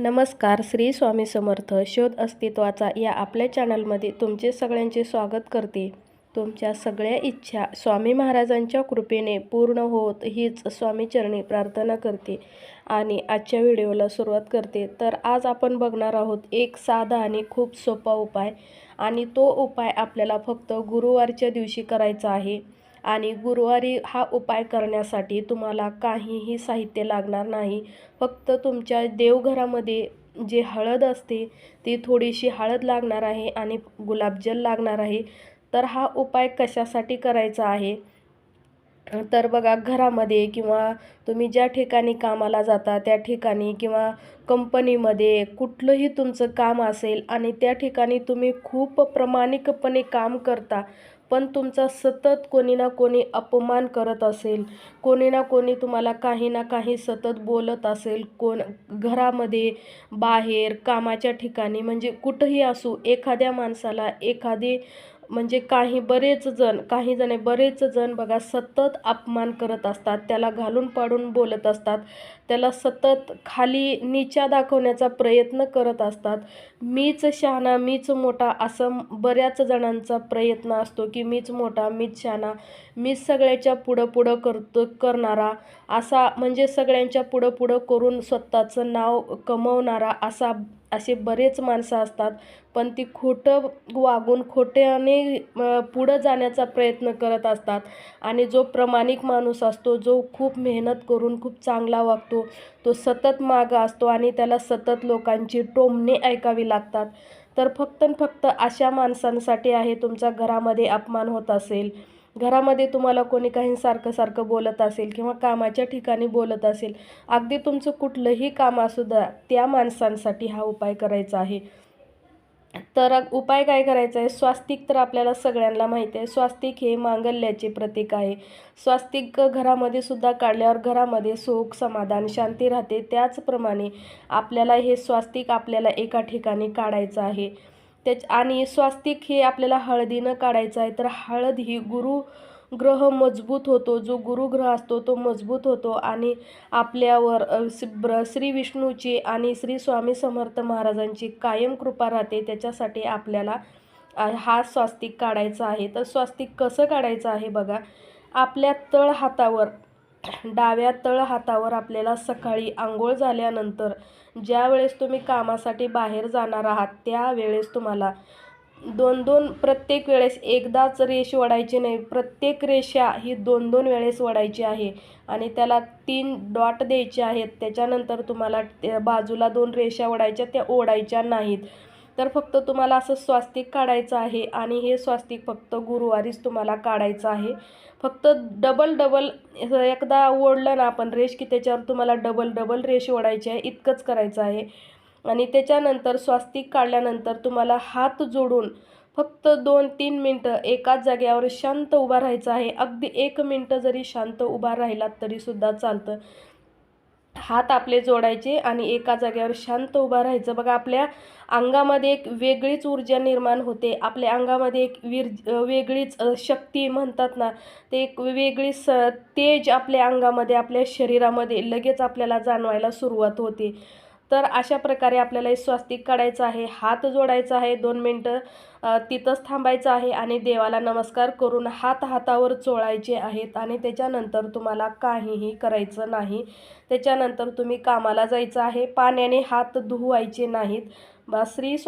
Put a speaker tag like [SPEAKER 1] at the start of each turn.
[SPEAKER 1] नमस्कार श्री स्वामी समर्थ. शोध अस्तित्वाचा या आपल्या चॅनलमध्ये तुमचे सगळ्यांचे स्वागत करते. तुमच्या सगळ्या इच्छा स्वामी महाराजांच्या कृपेने पूर्ण होत हीच स्वामीचरणी प्रार्थना करते आणि आजच्या व्हिडिओला सुरुवात करते. तर आज आपण बघणार आहोत एक साधा आणि खूप सोपा उपाय आणि तो उपाय आपल्याला फक्त गुरुवारच्या दिवशी करायचा आहे. आणि गुरुवारी हा उपाय करण्यासाठी तुम्हाला काहीही साहित्य लागणार नाही. फक्त तुमच्या देवघरामध्ये जे हळद असते ती थोडीशी हळद लागणार आहे आणि गुलाबजल लागणार आहे. तर हा उपाय कशासाठी करायचा आहे? तर बघा घरामध्ये किंवा तुम्ही ज्या ठिकाणी कामाला जाता त्या ठिकाणी किंवा कंपनीमध्ये कुठलंही तुमचं काम असेल आणि त्या ठिकाणी तुम्ही खूप प्रामाणिकपणे काम करता पण तुमचा सतत कोणी ना कोणी अपमान करत असेल कोणी ना कोणी तुम्हाला काही ना काही सतत बोलत असेल कोण घरामध्ये बाहेर कामाच्या ठिकाणी म्हणजे कुठंही असू एखाद्या माणसाला एखादी म्हणजे काही बरेच जण काही जणे बरेच जण बघा सतत अपमान करत असतात त्याला घालून पाडून बोलत असतात त्याला सतत खाली नीचा दाखवण्याचा प्रयत्न करत असतात. मीच शहाणा मीच मोठा असं बऱ्याच जणांचा प्रयत्न असतो की मीच मोठा मीच शहाणा मीच सगळ्याच्या पुढं पुढं करतो करणारा असा म्हणजे सगळ्यांच्या पुढं पुढं करून स्वतःचं नाव कमवणारा असा असे बरेच माणसं असतात पण ती खोटं वागून खोट्याने पुढं जाण्याचा प्रयत्न करत असतात. आणि जो प्रामाणिक माणूस असतो जो खूप मेहनत करून खूप चांगला वागतो तो सतत मागं असतो आणि त्याला सतत लोकांची टोमणे ऐकावी लागतात. तर फक्त फक्त अशा माणसांसाठी आहे तुमच्या घरामध्ये अपमान होत असेल. घरामध्ये तुम्हाला कोणी काही सारखं सारखं बोलत असेल किंवा कामाच्या ठिकाणी बोलत असेल अगदी तुमचं कुठलंही काम असू द्या त्या माणसांसाठी हा उपाय करायचा आहे. तर उपाय काय करायचा आहे? स्वास्तिक तर आपल्याला सगळ्यांना माहिती आहे. स्वास्तिक हे मांगल्याचे प्रतीक आहे. स्वास्तिक घरामध्ये सुद्धा काढल्यावर घरामध्ये सुख समाधान शांती राहते. त्याचप्रमाणे आपल्याला हे स्वास्तिक आपल्याला एका ठिकाणी काढायचं आहे. त्याच आणि स्वास्तिक हे आपल्याला हळदीनं काढायचं आहे. तर हळद ही गुरु ग्रह मजबूत होतो. जो गुरुग्रह असतो तो मजबूत होतो. आणि आपल्यावर श्री विष्णूची आणि श्री स्वामी समर्थ महाराजांची कायम कृपा राहते. त्याच्यासाठी आपल्याला हा स्वास्तिक काढायचा आहे. तर स्वास्तिक कसं काढायचं आहे बघा. आपल्या तळ हातावर डाव्या तळ हातावर आपल्याला सकाळी आंघोळ झाल्यानंतर ज्या वेळेस तुम्ही कामासाठी बाहेर जाणार आहात त्यावेळेस तुम्हाला दोन दोन प्रत्येक वेळेस एकदाच रेष वडायची नाही प्रत्येक रेषा ही दोन दोन वेळेस वडायची आहे आणि त्याला तीन डॉट द्यायचे आहेत. त्याच्यानंतर तुम्हाला बाजूला दोन रेषा ओढायच्या त्या ओढायच्या नाहीत. तर फक्त तुम्हाला असं स्वास्तिक काढायचं आहे आणि हे स्वास्तिक फक्त गुरुवारीच तुम्हाला काढायचं आहे. फक्त डबल डबल एकदा ओढलं ना आपण रेष की त्याच्यावर तुम्हाला डबल डबल रेष ओढायची आहे इतकंच करायचं आहे. आणि त्याच्यानंतर स्वास्तिक काढल्यानंतर तुम्हाला हात जोडून फक्त दोन तीन मिनटं एकाच जागेवर शांत उभा राहायचं आहे. अगदी एक मिनटं जरी शांत उभा राहिलात तरीसुद्धा चालतं. हात आपले जोडायचे आणि एका जागेवर शांत उभा राहायचं. बघा आपल्या अंगामध्ये एक वेगळीच ऊर्जा निर्माण होते. आपल्या अंगामध्ये एक वीर वेगळीच शक्ती म्हणतात ना ते एक वेगळी स तेज आपल्या अंगामध्ये आपल्या शरीरामध्ये लगेच आपल्याला जाणवायला सुरुवात होते. तर अशा प्रकारे आपल्याला हे स्वास्तिक काढायचं आहे हात जोडायचा आहे दोन मिनटं तिथंच थांबायचं आहे आणि देवाला नमस्कार करून हात हातावर चोळायचे आहेत आणि त्याच्यानंतर तुम्हाला काहीही करायचं नाही. त्याच्यानंतर तुम्ही कामाला जायचं आहे पाण्याने हात धुवायचे नाहीत. बा श्री स्वा